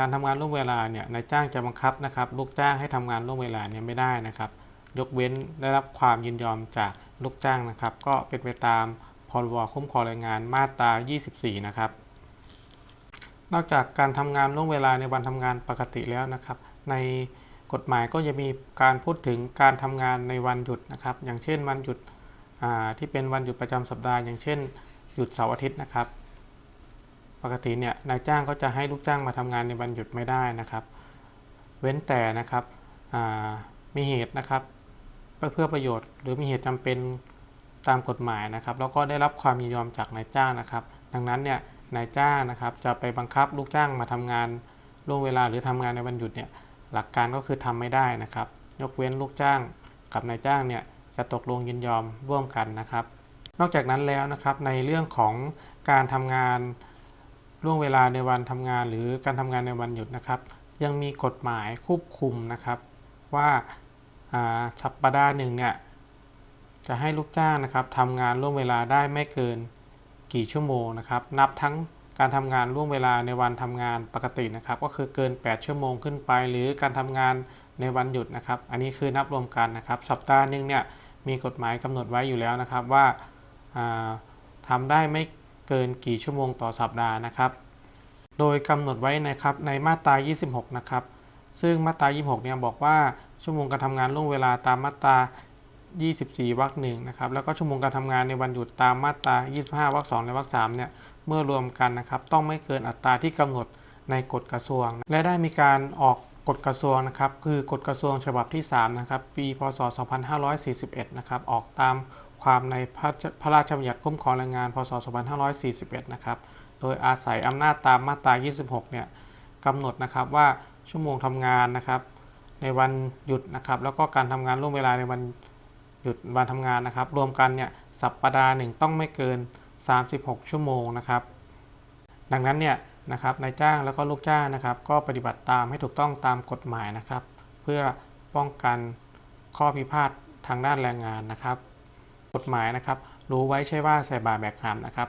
การทำงานร่วมเวลาเนี่ยนายจ้างจะบังคับนะครับลูกจ้างให้ทำงานร่วมเวลาเนี่ยไม่ได้นะครับ ยกเว้นได้รับความยินยอมจากลูกจ้างนะครับ ก็เป็นไปตามพรบคุ้มครองแรงงานมาตรา 24 นะครับ นอกจากการทำงานล่วงเวลาในวันทำงานปกติแล้วนะครับ ในกฎหมายก็จะมีการพูดถึงการทำงานในวันหยุดนะครับ อย่างเช่นวันหยุดที่เป็นวันหยุดประจำสัปดาห์ อย่างเช่น หยุดเสาร์อาทิตย์นะครับ กติเนี่ยนายจ้างก็จะให้ลูกจ้างมาทำงานในวันหยุดไม่ได้นะครับ เว้นแต่นะครับมีเหตุนะครับเพื่อประโยชน์ หรือมีเหตุจำเป็นตามกฎหมายนะครับ แล้วก็ได้รับความยินยอมจากนายจ้างนะครับ ดังนั้นเนี่ยนายจ้างนะครับจะไปบังคับลูกจ้างมาทำงานล่วงเวลาหรือทำงานในวันหยุดเนี่ยหลักการก็คือทำไม่ได้นะครับ ยกเว้นลูกจ้างกับนายจ้างเนี่ยจะตกลงยินยอมร่วมกันนะครับ นอกจากนั้นแล้วนะครับในเรื่องของการทำงาน ล่วงเวลาในวันทำงานหรือการทำงานในวันหยุดนะครับ ยังมีกฎหมายควบคุมนะครับ ว่าอ่าสัปดาห์หนึ่งเนี่ยจะให้ลูกจ้างนะครับทำงานร่วมเวลาได้ไม่เกินกี่ชั่วโมงนะครับ นับทั้งการทำงานร่วมเวลาในวันทำงานปกตินะครับ ก็คือเกิน 8 ชั่วโมงขึ้นไป หรือการทำงานในวันหยุดนะครับ อันนี้คือนับรวมกันนะครับ สัปดาห์หนึ่งเนี่ยมีกฎหมายกำหนดไว้อยู่แล้วนะครับว่าอ่าทำได้ไม่ เกินกี่ชั่วโมงต่อสัปดาห์นะครับ โดยกำหนดไว้นะครับในมาตรา 26 นะครับ ซึ่งมาตรา 26 เนี่ยบอกว่าชั่วโมงการทำงานล่วงเวลาตามมาตรา 24 วรรคหนึ่งนะครับ แล้วก็ชั่วโมงการทำงานในวันหยุดตามมาตรา 25 วรรคสองและวรรคสามเนี่ย เมื่อรวมกันนะครับ ต้องไม่เกินอัตราที่กำหนดในกฎกระทรวง และได้มีการออก กฎกระทรวงนะครับคือกฎกระทรวงฉบับที่3นะครับปีพศ 2541 นะครับออกตามความในพระพระราชบัญญัติคุ้มครองแรงงาน พศ 2541 นะครับโดยอาศัยอำนาจตามมาตรา 26 เนี่ยกำหนดนะครับว่าชั่วโมงทำงานนะครับ ในวันหยุดนะครับแล้วก็การทำงานร่วมเวลาในวันหยุดวันทำงานนะครับ รวมกันเนี่ยสัปดาห์หนึ่งต้องไม่เกิน 36 ชั่วโมงนะครับ ดังนั้นเนี่ย นะครับนายจ้างแล้วก็ลูกจ้างนะครับ ก็ปฏิบัติตามให้ถูกต้องตามกฎหมายนะครับ เพื่อป้องกันข้อพิพาททางด้านแรงงานนะครับ กฎหมายนะครับ รู้ไว้ใช่ว่าใส่บาแบกหามนะครับ